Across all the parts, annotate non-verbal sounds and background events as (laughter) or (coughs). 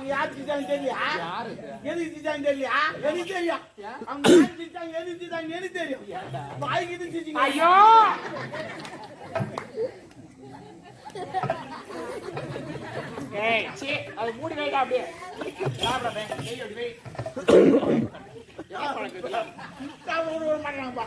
அவங்க யார் செஞ்சாங்க தெரியலையா எதுக்கு செஞ்சாங்க தெரியலையா எனக்கு தெரியும் அவங்க யார் செஞ்சாங்க எதுக்கு செஞ்சாங்க எனக்கு தெரியும். வாய்க்கு இது செஞ்சீங்க ஐயோ! ஏய் சீ அது மூடி வைடா அப்படியே. அப்படி வை. சாப்பிட மாட்டாங்கப்பா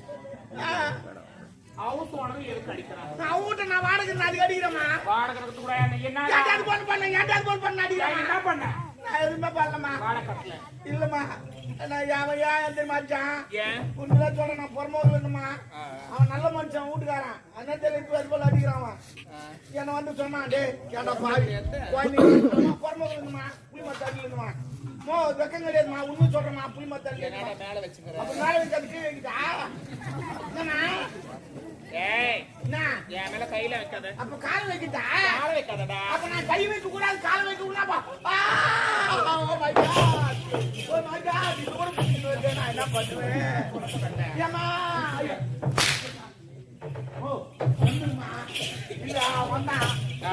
ஹவுஸ் ஓனர் எதுக்கு அடிக்கிறான் நான் வீட்டை நான் வாடகை அதுக்கு அடிக்கிறேம்மா. வாடகை கூட என்ன ஏன்டா phone பண்ண? ஏன்டா phone பண்ண நான் அடிக்கிறேம்மா? என்ன பண்ண எதுவுமே பண்ணலம்மா. இல்லம்மா. நான் அவன் ஏன் எந்த மச்சான் ஏன்? உண்மைதான் சொல்றேன் நான் புறமோது வேணுமா அவன் நல்ல மனுஷன் வீட்டுக்காரன். இப்போ அது போல அடிக்கிறான் அவன்? என்னை வந்து சொன்னான் டே ஏன்டா பாவி. புறமோது வேணுமா புளி மத்த அடிக்கணுமா மோ வெக்கம் கிடையாதுமா உண்மை சொல்றேம்மா. புளி மத்த அடிக்கணுமா மேல வச்சுக்கிறேன் அப்ப மேல வைக்க அது கீழே வைக்கிட்டா? என்னண்ணா ஏய் என் மேல கையில வைக்காத. அப்ப கால் வைக்கிட்டா? கால வைக்காதடா. அப்ப நான் கை வைக்க கூடாது கால் வைக்க கூடாப்பா oh my god oh my god இது கூட பிடிச்சிட்டு வருது நான் என்ன பண்ணுவேன்? ஐயோ. ஓ வந்துருமா இல்ல வந்தா.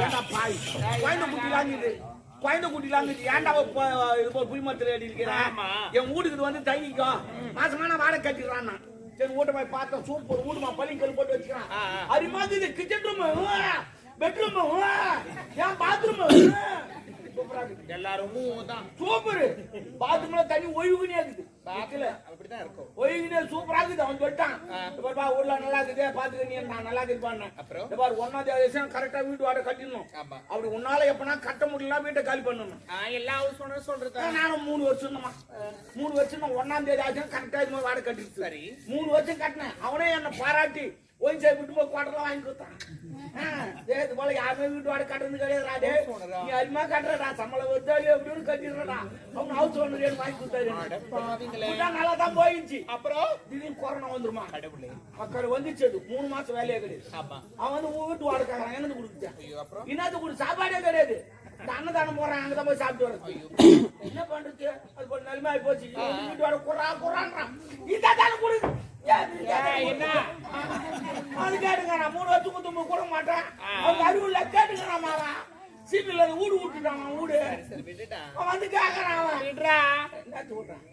ஏண்டா பாய்? குழந்தை குட்டிலாங்குது இது போல் புளிமரத்தில் அடி இருக்கிறேன். என் வீட்டுக்கு வந்து தங்கிக்கோ. மாசமான வாடகை கட்டிடுறான் நான். சரி வீட்டை போய் பார்த்தேன் சூப்பர் வீடுமா பள்ளிக்கல் போட்டு வச்சுக்கிறான். அது மாதிரி இது கிச்சன் ரூம் பெட்ரூம் ஏன் பாத்ரூம் எல்லாரும் சூப்பர் பாத்ரூம்ல தண்ணி ஒழுகுனே இருக்குது. அப்படிதான் இருக்கும். ஒழுகுனே சூப்பரா இருக்குது அவன் சொல்லிட்டான். இப்ப பா ஊர்ல நல்லா இருக்குது பாத்துக்க நீ நான் நல்லா இருக்குப்பான்னு அப்புறம்? பாரு ஒன்னாம் தேதி கரெக்டா வீட்டு வாடகை கட்டிடணும். அப்படி உன்னால எப்பனா கட்ட முடியல வீட்டை காலி பண்ணணும். எல்லா ஹவுஸ் ஓனர் சொல்றது நானும் மூணு வருஷம் தான் மூணு வருஷம் ஒன்னாம் தேதி ஆச்சு கரெக்டா இது மாதிரி வாடகை கட்டிடுச்சு. சரி. மூணு வருஷம் கட்டினேன். அவனே என்ன பாராட்டி சாய் விட்டு போய் குவாட்டர்லாம் வாங்கி கொடுத்தான் இது போல யாருமே வீட்டு வாடகை கட்டுறது கிடையாதுடா டேய். நீ அதிகமா கட்டுறடா சம்பளம் வருதாலே எப்படின்னு கட்டிடுறடா அவங்க ஹவுஸ் ஓனர் வாங்கி கொடுத்தாரு நல்லா தான் போயிடுச்சு அப்புறம்? திடீர்னு கொரோனா வந்துருமா மக்கள் வந்துச்சு அது மூணு மாசம் வேலையே கிடையாது. அவன் வந்து வீட்டு வாடகை என்னது கொடுத்துட்டேன். இன்னது கொடு சாப்பாடே கிடையாது. இந்த அன்னதானம் போறான் அங்கதான் போய் சாப்பிட்டு வரது என்ன பண்றது? அது போல நிலைமை ஆகி போச்சு. வீட்டு வாடகை குறா குறான்றான் கொடு. ஏன் இது ஏய், என்ன? அது கேட்டுக்கிறான். மூணு வருஷம் குத்து கூட மாட்டான் அவங்க அறிவுல கேட்டுக்கிறான் மாவன் சீட்டுல வீடு விட்டுட்டான் வீடு. விட்டுட்டா? அவன் வந்து கேக்குறான் அவன். விட்றான்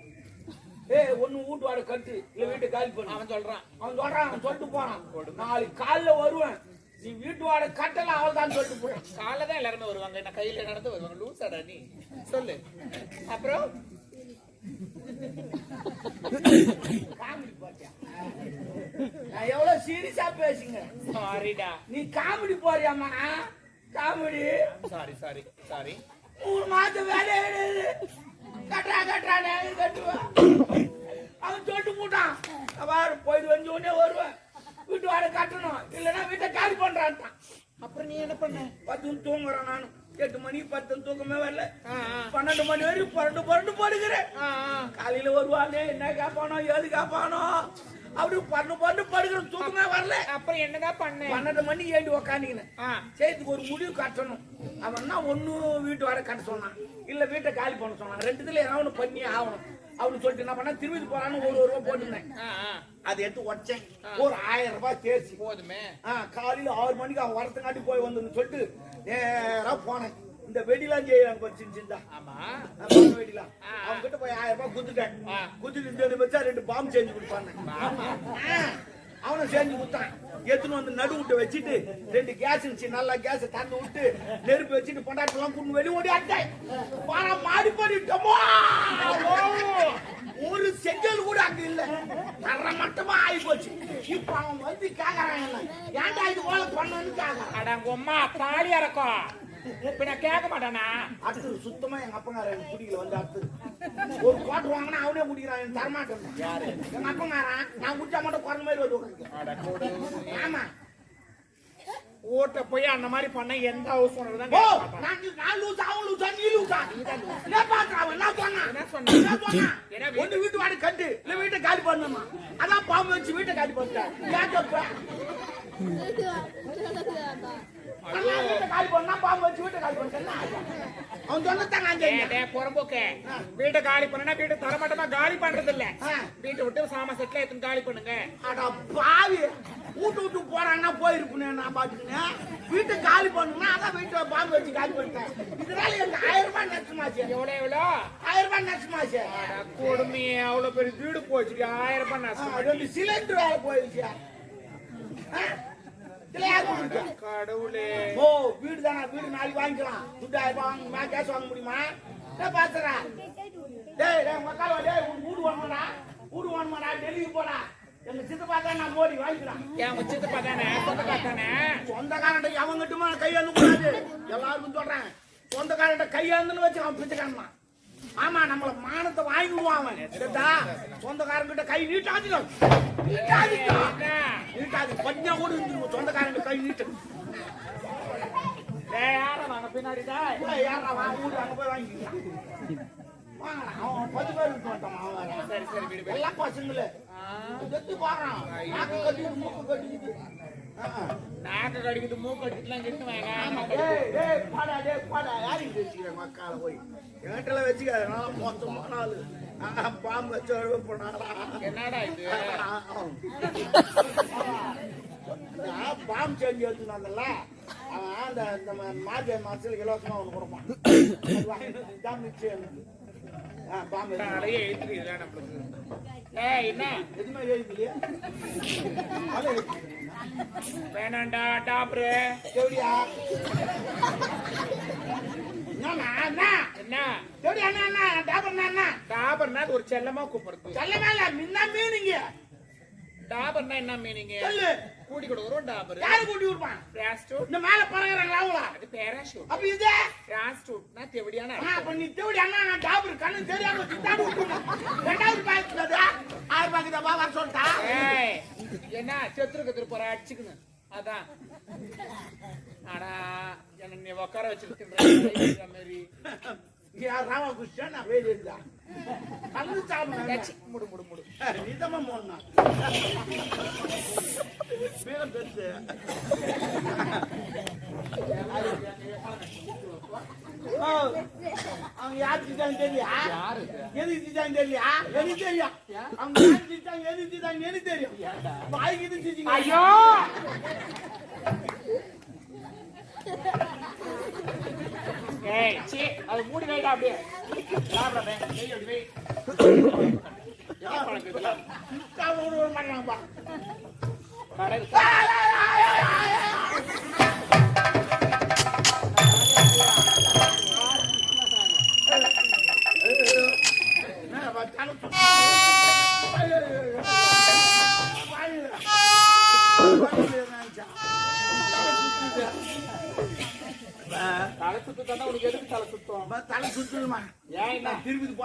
ஏய் ஒண்ணு வீட்டு வாடகை கட்டு. இல்ல வீட்டை காலி பண்ணு. அவன் சொல்றான். அவன் சொல்றான் அவன் சொல்லிட்டு போறான். நாளைக்கு காலைல வருவேன். நீ வீட்டு வாடகை கட்டல அவள் தான் சொல்லிட்டு போறான் காலைல தான் எல்லாருமே வருவாங்க. நான் கையில நடந்து வருவாங்க. லூசாடா நீ. சொல்லு. அப்புறம்? காமெடி நான் எவ்வளவு சீரியஸா பேசுங்க. சாரிடா நீ காமெடி போறியாமா காமெடி. சாரி சாரி சாரி மூணு மாசம் கிடையாது கட்டுறா கட்டுறா நான் கட்டுவேன் அவன் சொல்லிட்டு போட்டான் பாரு போயிட்டு வந்து உடனே வருவேன் வீட்டு வாடகை கட்டணும் இல்லைன்னா வீட்டை பண்றான்ட்டான் அப்புறம் நீ என்ன பண்ண? பத்து தூங்குறேன் நானும் எட்டு மணி பத்து தூக்கமே வரல. பன்னெண்டு மணி வரைக்கும் புரண்டு புரண்டு படுக்கிறேன். காலையில வருவானே என்ன கேட்பானோ ஏது கேட்பானோ அப்படி பன்னெண்டு பன்னெண்டு படுக்கிறேன். தூக்கமே வரல. அப்புறம் என்னதான் பண்ண? பன்னெண்டு மணிக்கு ஏண்டி உக்காண்டிக்கினேன் ஆ. சரி இதுக்கு ஒரு முடிவு கட்டணும். அவன்னா ஒண்ணு வீட்டு வாடகை கட்ட சொன்னான். இல்ல வீட்டை காலி பண்ண சொன்னான். ரெண்டுத்துல ஏதாவது ஒண்ணு பண்ணி ஆகணும். அப்படின்னு சொல்லிட்டு என்ன பண்ண திரும்பி போறான்னு ஒரு ஒரு ரூபா போட்டுருந்தேன். அதை எடுத்து உடச்சேன். ஒரு ஆயிரம் ரூபாய் தேர்ச்சி போதுமே. காலையில ஆறு மணிக்கு அவன் வரத்துக்காட்டி போய் வந்துன்னு சொல்லிட்டு நேரா போனேன். இந்த வெடிலாம் செய்யறாங்க பாரு சின்ன ஆமா. வெடிலாம். அவங்க கிட்ட போய் ஆயிரம் ரூபாய் குத்துட்டேன். குத்துட்டு இந்த வச்சா ரெண்டு பாம்பு செஞ்சு கொடுப்பாங்க ஆமா. அவனும் செஞ்சு கொடுத்தான் எடுத்துன்னு வந்து நடு விட்டு வச்சுட்டு ரெண்டு கேஸ் இருந்துச்சு நல்லா கேஸ் தந்து விட்டு நெருப்பு வச்சுட்டு பொண்டாட்டெல்லாம் கூட்டு வெளி ஓடி அட்டேன் வாரா மாடி பண்ணிட்டோமோ ஒரு செங்கல் கூட அங்க இல்ல. தர மட்டமா ஆகி போச்சு. இப்ப அவன் வந்து கேக்குறான் ஏன்டா இது போல பண்ணு கேக்குறான். அடங்கம்மா தாலி இறக்கும் இப்ப நான் கேட்க மாட்டானா? அடுத்தது சுத்தமா எங்க அப்பங்காரன் எனக்கு பிடிக்கல வந்து அடுத்தது ஒரு குவாட்டர் வாங்கினா அவனே குடிக்கிறான் எனக்கு தரமாட்டேன். யாரு? எங்க அப்பங்காரன் நான் குடிச்சா மட்டும் குறைஞ்ச மாதிரி வந்து ஆமா. ஊட்ட போய் அந்த மாதிரி பண்ண எந்த ஹவுஸ் ஓனர் தான். நான் அவன் லூசா நீ என்ன பாக்குறா அவன்? என்ன சொன்னான் என்ன சொன்னான்? ஒண்ணு வீட்டு வாடி கட்டு இல்ல வீட்டை காலி பண்ணுமா? அதான் பாம்பு வச்சு வீட்டை காலி பண்ணிட்டேன். ஏன் தப்பு அண்ணா, வீட்டை காலி பண்ணா பாம்பு வச்சு வீட்டை காலி பண்ணிட்டேன் அவன் சொன்னதான் நான் புறம்போக்கு. வீட்டை காலி பண்ணனா வீட்டை தரமாட்டமா காலி பண்றது இல்ல. வீட்டை விட்டு சாமா செட்ல எடுத்து காலி பண்ணுங்க. அட பாவி. வீட்டு விட்டு போறான்னா போயிருப்பேன் நான் பாத்துக்கினேன் வீட்டை காலி பண்ணுனா அதான் வீட்டை பாம்பு வச்சு காலி பண்ணிட்டேன். இதனால எனக்கு ஆயிரம் ரூபாய் நஷ்டமாச்சு. எவ்வளவு எவ்வளோ? ஆயிரம் ரூபாய் நஷ்டமாச்சு. கொடுமையே அவ்வளவு பெரிய வீடு போச்சு ஆயிரம் ரூபாய் நஷ்டம். சிலிண்டர் வேலை போயிடுச்சு. கடவுளே. ஓ வீடு தானே வீடு நாளைக்கு வாங்கிக்கலாம். துட்டு ஆயிரம் ரூபாய் வாங்க நான் கேஸ் வாங்க முடியுமா? என்ன பாத்துறா. டேய் டேய் மக்கள் டேய் வீடு வாங்கடா வீடு வாங்கடா டெல்லிக்கு போடா. எங்க சித்தப்பா தான் நான் மோடி வாங்கிக்கலாம். என் உச்சத்தை தானே? சொந்தக்கா தானே? சொந்தக்காரன்ட்ட அவங்கிட்டுமா கையாந்து கூடாது எல்லாருக்கும் சொல்றேன். சொந்தக்காரன்ட்ட கையாந்துன்னு வச்சு அவன் பிச்சைக்காரன் ஆமா நம்மள மானத்தை வாங்கிடுவான் அவன் சரிதா? சொந்தக்காரங்கிட்ட கை என்ன? நீட்டாது கொஞ்சம் கூட இருந்துருக்கும் சொந்தக்காரங்க கை நீட்டு. டேய், யாரா வாங்க அங்க போய் வாங்கிக்கலாம் வாங்கடா அவன் பத்து பேர் இருக்க மாட்டான் அவன் வேற. சரி சரி வீடு போய். எல்லாம் பசங்களே. ஆ, கட்டி மூக்கு கட்டிக்கிட்டு ஆ. நாக்கு கடிக்குது மூக்கு கடிக்குதுலாம் கிட்டு வாங்க ஆமா, டேய், டேய், பாடா, டேய், பாடா. யாருக்கு பேசிக்கிற மக்கால போய்? என்கிட்டல வச்சுக்காத, நான் மோசமான ஆளு. பாம்பு வச்சு போனாடா. என்னடா இது பாம்பு செஞ்சு வந்தேன்ல, அவன் அந்த மார்கழி மாசத்துல இலவசமா ஒண்ணு கொடுப்பான். (coughs) மிச்சம் எனக்கு. நிறைய எழுத்துக்கிறீங்களா நம்மளுக்கு? ஏய் என்ன? எதுவுமே எழுதலையே. அது எழுதி. வேணாண்டா டாப்ரு எப்படியா? ஒரு செல்லமா கூப்பிடுறது. சொல்லவே இல்ல, முன்ன மீனிங்க. டாபர்னா என்ன மீனிங் சொல்லு. கூட்டி கொடுக்குறோம் டாபர் யாரு கூட்டி விடுப்பான்? ராஸ்டூட் இந்த மேல பறக்குறாங்களா அவங்களா? அது பேராஷூட் அப்ப இது? ராஸ்டூட்னா தெவடியான அப்ப நீ தேவடி அண்ணா, நான் டாக்டர் கண்ணு தெரியாம திட்டாடி விட்டுருந்தேன். ரெண்டாவது அது. ஆறு பாக்கெட் அப்பா வர சொல்லிட்டா? ஏய் என்ன செத்துரு கத்துரு போற அடிச்சுக்கணும் அதான் ஆனா என்ன நீ உட்கார வச்சிருக்கின்ற மாதிரி (laughs) ராமகிருஷ்ணன், நான் வேலு இருந்தா. முடு முடு முடு. நீதமா மோன்னா. வீரம் பெருசு. அவங்க யார் திட்டாங்க தெரியா? எதுக்கு திட்டாங்க தெரியா எனக்கு தெரியும். அவங்க யார் திட்டாங்க எதுக்கு திட்டாங்க எனக்கு தெரியும். வாய்க்கு இது திட்டிங்க ஐயோ! ஏய் சீ அது மூடி வைடா அப்படியே. அப்படி என்ன பழக்கம் இதெல்லாம் திட்டாங்க ஒரு பண்ணாம்பா கடை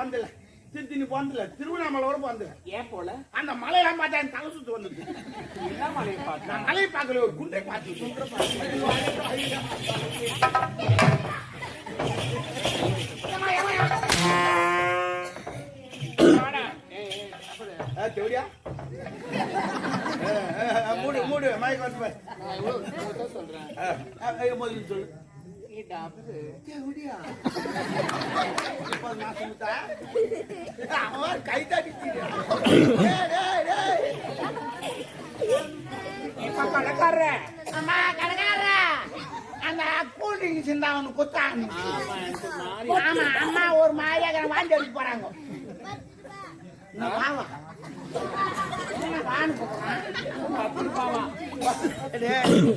போனதில்ல திருத்தணி போனதில்ல திருவண்ணாமலை போனதில்ல ஏன் போல? அந்த மலையெல்லாம் பார்த்தா எனக்கு தலை சுத்து வந்தது என்ன மலையை பார்த்தா? நான் மலையை பார்க்கல ஒரு குண்டை பார்த்து சாப்பிடு. தேவடியா? மூடு மூடு மயக்க வந்து போய் சொல்றேன். முதல்ல சொல்லு. நான் சொல்லிட்டா அவன் கை இப்ப அம்மா கடைக்கார அந்த கூல் ட்ரிங்க்ஸ் இருந்தா அவனு குத்தான் ஆமா அம்மா ஒரு மாதிரியாக வாந்தி அடிக்க போறாங்க.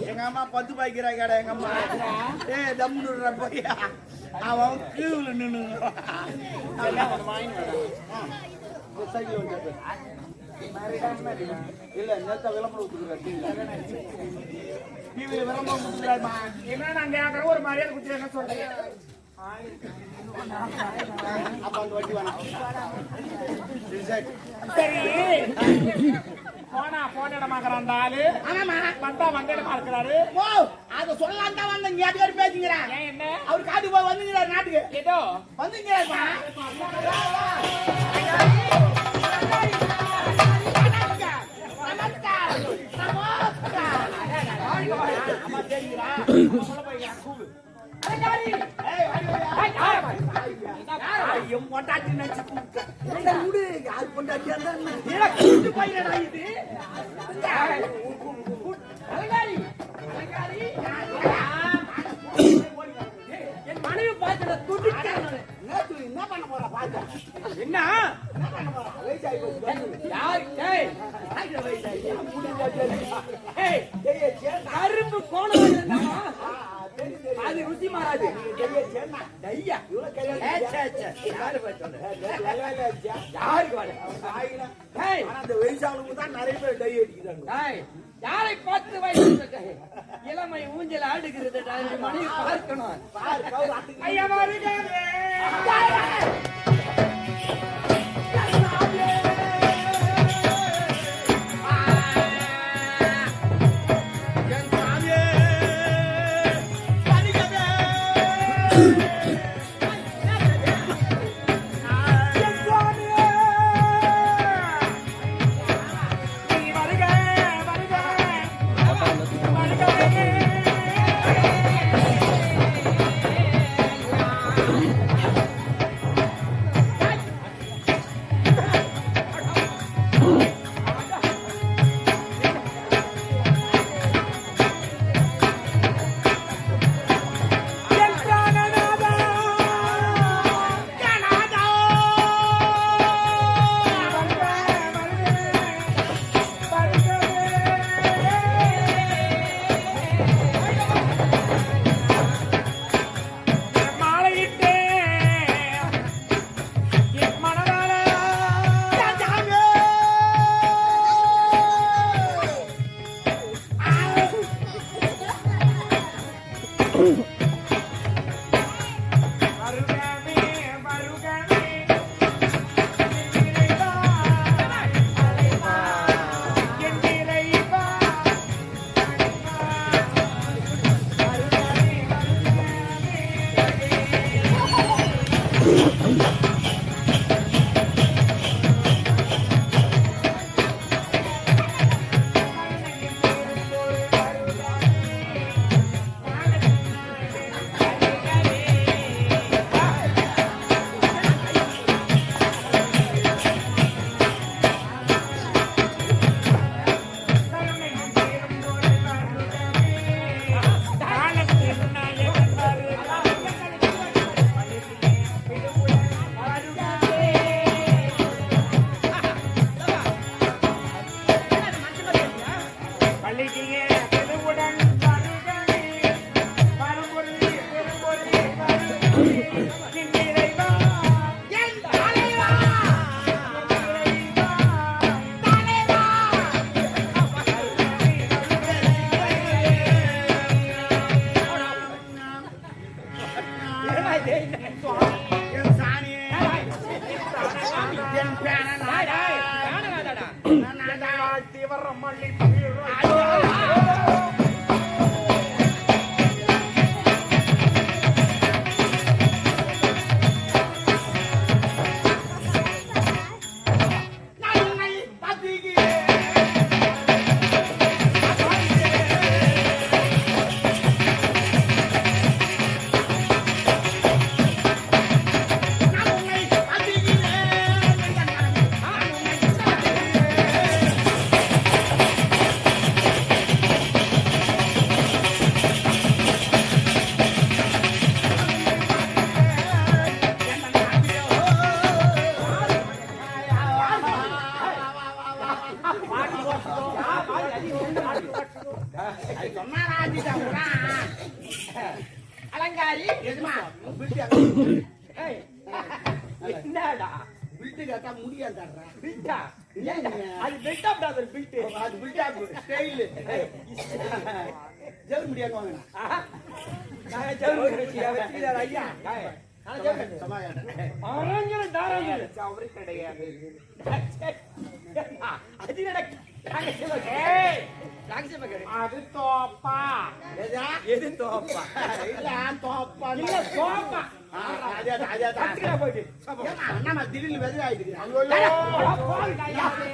எங்க அம்மா பத்து பாய்க்கிறா கடை எங்க அம்மா ஏ தம்முடுற பையா அவன் கீழ நின்னு வாங்கி இல்ல நேத்த விளம்பரம் டிவியில விளம்பரம் என்ன ஒரு மரியாதை குத்தி என்ன சொல்றீங்க அப்ப சரி, போனா போன இடமாக்குற அந்த ஆளு ஆமாம்மா. வந்தா வந்த இடமா இருக்கிறாரு ஓ அத சொல்லலாம் தான் வந்த நீ அதுக்காரி பேசுங்கிறேன் என்ன அவர் காட்டுக்கு போய் வந்துங்கிறார் நாட்டுக்கு ஏதோ வந்துங்கிறாருமா என் பொண்டாட்டி நினைச்சு கூப்பிட்டேன். விடு, யார் பொண்டாட்டியா இருந்தா என்ன? ஏடா, கூட்டு இது. அலங்காரி, அலங்காரி, என் மனைவி துடிக்கிறேன் என்ன பண்ண போறா பாத்து என்ன மாறாது யாருக்கு வயசானவங்க தான் நிறைய பேர் டை அடிக்கிறாங்க யாரை பார்த்து வயசு இளமை ஊஞ்சல் ஆடுகிறது மனைவி பார்க்கணும் ஐயா ஜெல் முடியாது ஆஹா. நான் ஜவுளி வச்சுக்கிறார் ஐயா ஜவுளி. அரஞ்சன தாராஞ்சன. அவரு கிடையாது அது கேடு. அது தோப்பா எதா? தோப்பா? இல்ல, தோப்பா. இல்ல, தோப்பா. என்னம்மா திடீர்னு யாரு?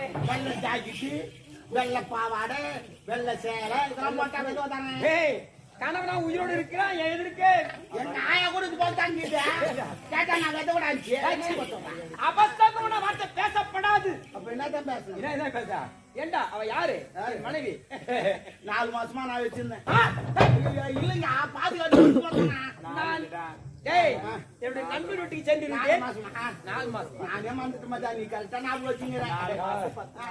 வெள்ளை பாவாடை, வெள்ளை சேலை, இதெல்லாம் போட்டா மெதுவா தானே? ஏய், கணவனா உயிரோடு இருக்கிறான் என் எதிர்க்கு? என் நாயை போல தாங்கிட்டு. கேட்டா நான் வெதை கூட ஆச்சு. அபத்தமான வார்த்தை பேசப்படாது. அப்ப என்னதான் பேசுறேன்? என்ன என்ன பேச? ஏண்டா அவ யாரு? மனைவி. நாலு மாசமா நான் வச்சிருந்தேன். இல்லைங்க பார்த்தேன்னா. நான் டேய் நண்பர் வீட்டுக்கு சென்று நாலு மாசமா? நாலு மாசம்? நானே மறந்துட்டு மச்சான், நீ ஞாபகம் வச்சுக்கிற. ஆ.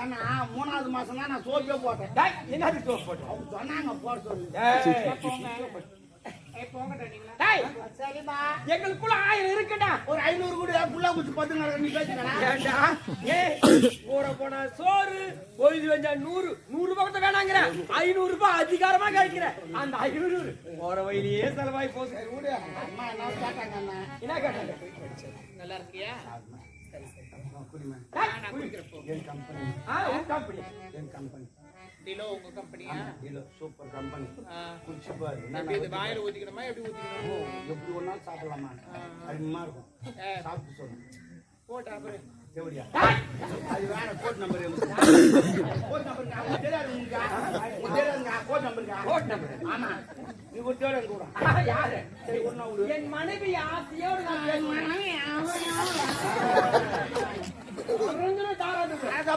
ஏன்னா மூணாவது மாசம் தான் நான் சோப்பே போட்டேன். என்னது தோப்பு போட்டு அவங்க சொன்னாங்க போட சொல்லு. எங்களுக்குள்ள ஆயிரம் இருக்குடா. ஒரு ஐநூறு கூட புள்ள குச்சி பத்துங்க நீ பேசுங்களா ஏண்டா? ஏய் போற போன சோறு பொழுது வந்தா நூறு. நூறு ரூபாய் கூட வேணாங்கிற. ஐநூறு ரூபாய் அதிகாரமா கிடைக்கிற. அந்த ஐநூறு போற வழியிலேயே செலவாய் போகுது. அம்மா என்ன கேட்டாங்க? என்ன கேட்டாங்க? நல்லா இருக்கியா? கம்பெனி என் கம்பெனி டிலோ உங்க கம்பெனியா இல்ல சூப்பர் கம்பெனி. குடிச்சு பாரு. இது வாயில ஊத்திக்கணுமா? எப்படி ஊத்திக்கணும்? எப்படி நாள் சாப்பிடலாமா? அருமையா இருக்கும். சாப்பிட்டு சொல்லு. போட்டா அப்புறம். எப்படியா? அது வேற கோட் நம்பர் கோட் நம்பர் தெரியாதுங்க கோட் நம்பர் ஆமா. நீ கூட யாரு? சரி விடு. என் மனைவி ஆசையோடு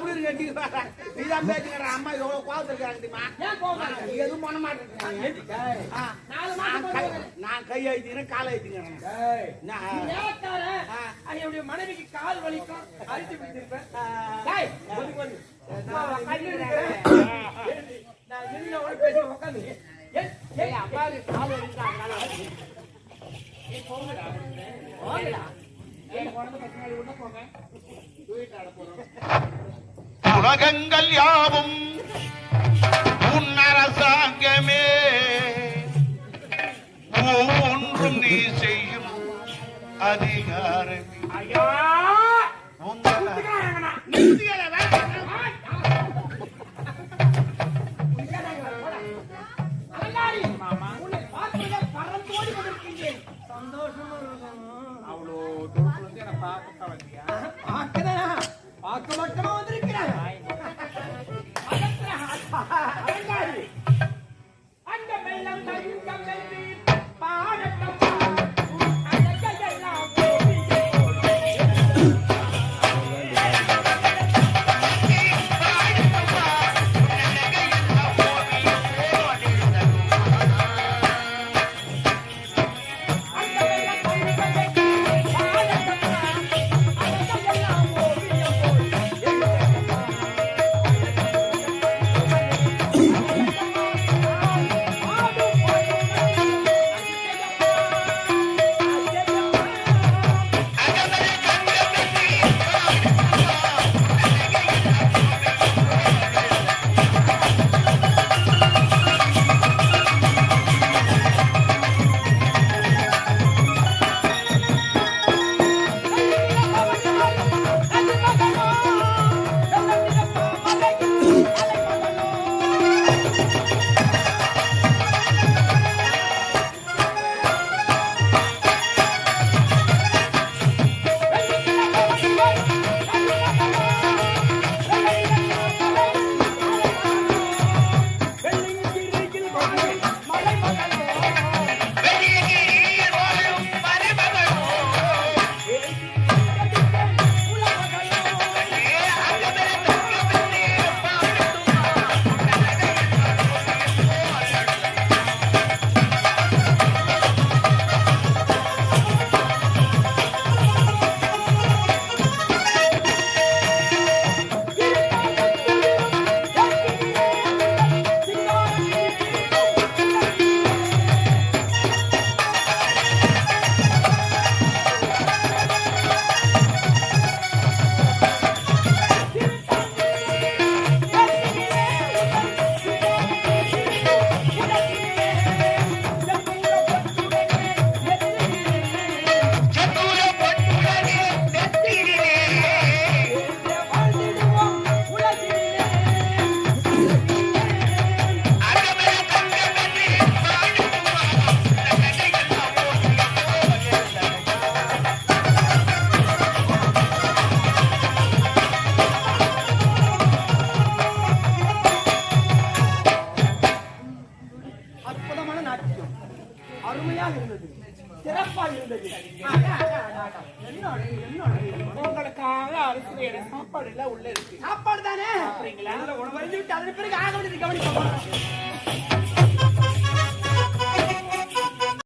இருக்கு நீ. நீதான் பேசுகிற அம்மா எவ்வளவு கோவத்துல இருக்காங்க தெரியுமா நீ எதுவும் பண்ண நாலு நான் கை அழுத்திக்கிறேன் காலை அழுத்திக்கிறேன் என்னுடைய மனைவிக்கு கால் வலிக்கும். அழுத்தி பிடிச்சிருப்பேன். நான் பேசி கால் வலிக்கும், குழந்தை பசங்க உள்ள போங்க உலகங்கள் யாவும் உன் அரசாங்கமே. ஒவ்வொன்றும் நீ செய்யும் அதிகாரமே! உங்கள்